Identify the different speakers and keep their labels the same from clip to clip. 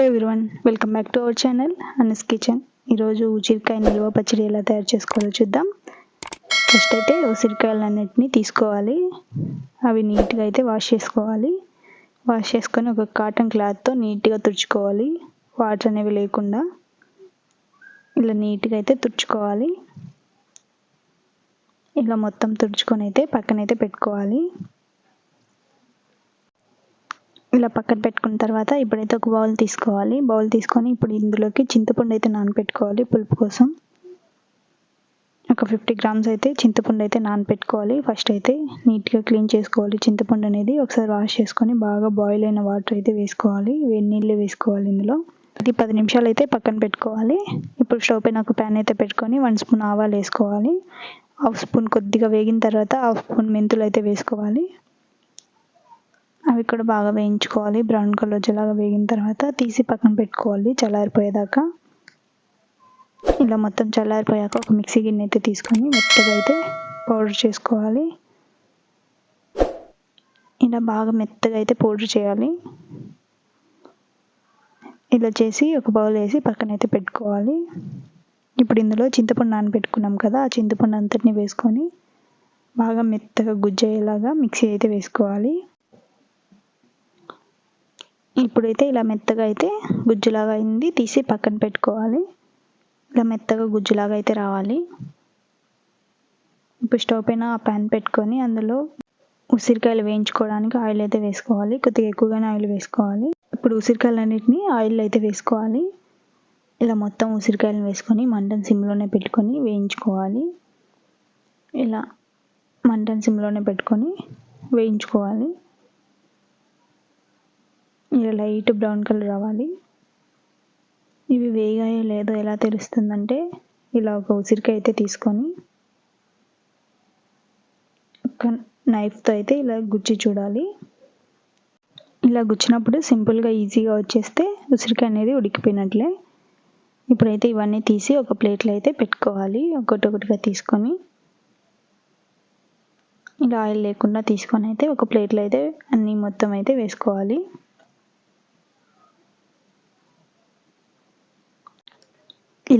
Speaker 1: Hello everyone welcome back to our channel Anas kitchen. ఈరోజు ఉసిరికాయ నిల్వ పచ్చడి ఎలా తయారు చేసుకోవాలో చూద్దాం. ఫస్ట్ అయితే ఉసిరికాయలన్నిటిని తీసుకోవాలి. అవి నీట్గా అయితే వాష్ చేసుకోవాలి. వాష్ చేసుకొని ఒక కాటన్ క్లాత్తో నీట్గా తుడుచుకోవాలి. వాటర్ అనేవి లేకుండా ఇలా నీట్గా అయితే తుడుచుకోవాలి. ఇలా మొత్తం తుడుచుకొని అయితే పక్కనైతే పెట్టుకోవాలి. ఇలా పక్కన పెట్టుకున్న తర్వాత ఇప్పుడైతే ఒక బౌల్ తీసుకోవాలి. బౌల్ తీసుకొని ఇప్పుడు ఇందులోకి చింతపండు అయితే నానపెట్టుకోవాలి పులుపు కోసం. ఒక ఫిఫ్టీ గ్రామ్స్ అయితే చింతపండు అయితే నానపెట్టుకోవాలి. ఫస్ట్ అయితే నీట్గా క్లీన్ చేసుకోవాలి. చింతపండు అనేది ఒకసారి వాష్ చేసుకొని బాగా బాయిల్ అయిన వాటర్ అయితే వేసుకోవాలి. వేడి నీళ్ళు వేసుకోవాలి ఇందులో. ఇది పది నిమిషాలు అయితే పక్కన పెట్టుకోవాలి. ఇప్పుడు స్టవ్ పైన ఒక ప్యాన్ అయితే పెట్టుకొని వన్ స్పూన్ ఆవాలు వేసుకోవాలి. హాఫ్ స్పూన్ కొద్దిగా వేగిన తర్వాత హాఫ్ స్పూన్ మెంతులు అయితే వేసుకోవాలి. అవి కూడా బాగా వేయించుకోవాలి. బ్రౌన్ కలర్ వచ్చేలాగా వేగిన తర్వాత తీసి పక్కన పెట్టుకోవాలి. చల్లారిపోయేదాకా. ఇలా మొత్తం చల్లారిపోయాక ఒక మిక్సీ గిన్నె అయితే తీసుకొని మెత్తగా అయితే పౌడర్ చేసుకోవాలి. ఇలా బాగా మెత్తగా అయితే పౌడర్ చేయాలి. ఇలా చేసి ఒక బౌల్ వేసి పక్కన అయితే పెట్టుకోవాలి. ఇప్పుడు ఇందులో చింతపండు నానబెట్టుకున్నాం కదా ఆ చింతపండు అంతటిని వేసుకొని బాగా మెత్తగా గుజ్జయ్యేలాగా మిక్సీ అయితే వేసుకోవాలి. ఇప్పుడైతే ఇలా మెత్తగా అయితే గుజ్జులాగా అయింది. తీసి పక్కన పెట్టుకోవాలి. ఇలా మెత్తగా గుజ్జులాగా అయితే రావాలి. ఇప్పుడు స్టవ్ పైన ఆ ప్యాన్ పెట్టుకొని అందులో ఉసిరికాయలు వేయించుకోవడానికి ఆయిల్ అయితే వేసుకోవాలి. కొద్దిగా ఎక్కువగానే ఆయిల్ వేసుకోవాలి. ఇప్పుడు ఉసిరికాయలన్నిటిని ఆయిల్ అయితే వేసుకోవాలి. ఇలా మొత్తం ఉసిరికాయలు వేసుకొని మంటను సిమ్లోనే పెట్టుకొని వేయించుకోవాలి. ఇలా మంటను సిమ్లోనే పెట్టుకొని వేయించుకోవాలి. ఇలా లైట్ బ్రౌన్ కలర్ రావాలి. ఇవి వేగాయో లేదో ఎలా తెలుస్తుందంటే ఇలా ఒక ఉసిరికాయ అయితే తీసుకొని ఒక నైఫ్తో అయితే ఇలా గుచ్చి చూడాలి. ఇలా గుచ్చినప్పుడు సింపుల్గా ఈజీగా వచ్చేస్తే ఉసిరికాయ అనేది ఉడికిపోయినట్లే. ఇప్పుడైతే ఇవన్నీ తీసి ఒక ప్లేట్లో అయితే పెట్టుకోవాలి. ఒకటి ఒకటిగా తీసుకొని ఇలా ఆయిల్ లేకుండా తీసుకొని అయితే ఒక ప్లేట్లో అయితే అన్నీ మొత్తం అయితే వేసుకోవాలి.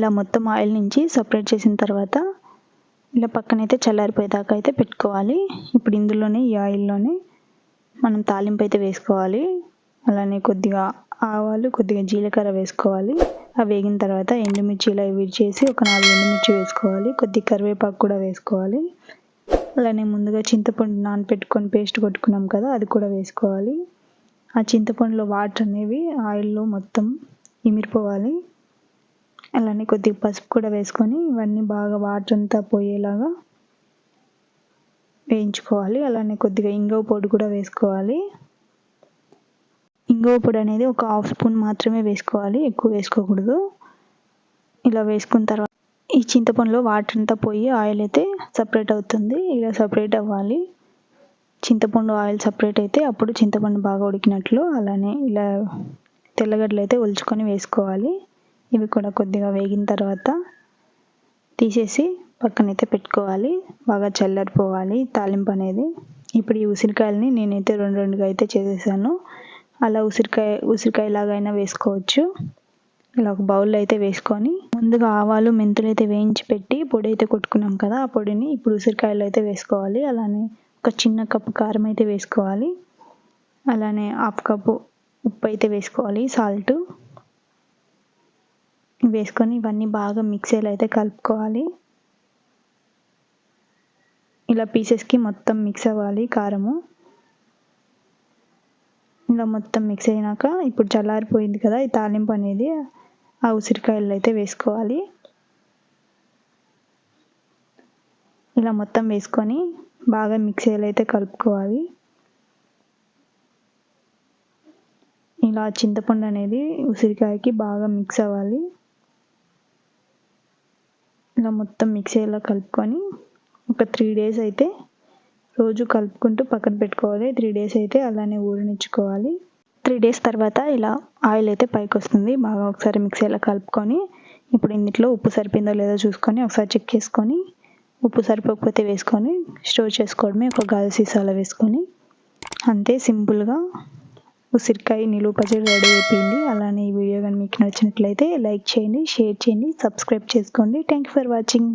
Speaker 1: ఇలా మొత్తం ఆయిల్ నుంచి సపరేట్ చేసిన తర్వాత ఇలా పక్కనైతే చల్లారిపోయేదాకా అయితే పెట్టుకోవాలి. ఇప్పుడు ఇందులోనే ఈ ఆయిల్లోనే మనం తాలింపు అయితే వేసుకోవాలి. అలానే కొద్దిగా ఆవాలు కొద్దిగా జీలకర్ర వేసుకోవాలి. అవి వేగిన తర్వాత ఎండుమిర్చి ఇలా విడిచేసి ఒక నాలుగు ఎండుమిర్చి వేసుకోవాలి. కొద్ది కరివేపాకు కూడా వేసుకోవాలి. అలానే ముందుగా చింతపండు నానపెట్టుకొని పేస్ట్ కొట్టుకున్నాం కదా అది కూడా వేసుకోవాలి. ఆ చింతపండులో వాటర్ అనేవి ఆయిల్లో మొత్తం ఇమిరిపోవాలి. అలానే కొద్దిగా పసుపు కూడా వేసుకొని ఇవన్నీ బాగా వాటర్ అంతా పోయేలాగా వేయించుకోవాలి. అలానే కొద్దిగా ఇంగవ పొడి కూడా వేసుకోవాలి. ఇంగవ పొడి అనేది ఒక హాఫ్ స్పూన్ మాత్రమే వేసుకోవాలి. ఎక్కువ వేసుకోకూడదు. ఇలా వేసుకున్న తర్వాత ఈ చింతపండులో వాటర్ అంతా పోయి ఆయిల్ అయితే సపరేట్ అవుతుంది. ఇలా సపరేట్ అవ్వాలి. చింతపండు ఆయిల్ సపరేట్ అయితే అప్పుడు చింతపండు బాగా ఉడికినట్లు అలానే ఇలా తెల్లగడ్డలు అయితే ఒలుచుకొని వేసుకోవాలి. ఇవి కూడా కొద్దిగా వేగిన తర్వాత తీసేసి పక్కనైతే పెట్టుకోవాలి. బాగా చల్లారిపోవాలి తాలింపు అనేది. ఇప్పుడు ఈ ఉసిరికాయలని నేనైతే రెండు రెండుగా అయితే చేసేసాను. అలా ఉసిరికాయ ఉసిరికాయ లాగైనా వేసుకోవచ్చు. ఇలా ఒక బౌల్లో అయితే వేసుకొని ముందుగా ఆవాలు మెంతులు అయితే వేయించి పెట్టి పొడి అయితే కొట్టుకున్నాం కదా ఆ పొడిని ఇప్పుడు ఉసిరికాయలు అయితే వేసుకోవాలి. అలానే ఒక చిన్న కప్పు కారం అయితే వేసుకోవాలి. అలానే హాఫ్ కప్పు ఉప్పు అయితే వేసుకోవాలి సాల్ట్. వేసుకొని ఇవన్నీ బాగా మిక్సీలో అయితే కలుపుకోవాలి. ఇలా పీసెస్కి మొత్తం మిక్స్ అవ్వాలి కారము. ఇలా మొత్తం మిక్స్ అయినాక ఇప్పుడు చల్లారిపోయింది కదా ఈ తాలింపు అనేది ఆ ఉసిరికాయలు అయితే వేసుకోవాలి. ఇలా మొత్తం వేసుకొని బాగా మిక్సీలో అయితే కలుపుకోవాలి. ఇలా చింతపండు అనేది ఉసిరికాయకి బాగా మిక్స్ అవ్వాలి. ఇలా మొత్తం మిక్స్ అయ్యేలా కలుపుకొని ఒక త్రీ డేస్ అయితే రోజు కలుపుకుంటూ పక్కన పెట్టుకోవాలి. త్రీ డేస్ అయితే అలానే ఊరనిచ్చుకోవాలి. త్రీ డేస్ తర్వాత ఇలా ఆయిల్ అయితే పైకి వస్తుంది. బాగా ఒకసారి మిక్స్ అయ్యేలా కలుపుకొని ఇప్పుడు ఇందులో ఉప్పు సరిపోయిందో లేదో చూసుకొని ఒకసారి చెక్ చేసుకొని ఉప్పు సరిపోకపోతే వేసుకొని స్టోర్ చేసుకోవడమే. ఒక గాలి సీసాలో వేసుకొని అంతే సింపుల్గా ఉసిరికాయ నిలువ పచ్చడి రెడీ అయిపోయింది. అలానే ఈ వీడియో కానీ మీకు నచ్చినట్లయితే లైక్ చేయండి షేర్ చేయండి సబ్స్క్రైబ్ చేసుకోండి. Thank you for watching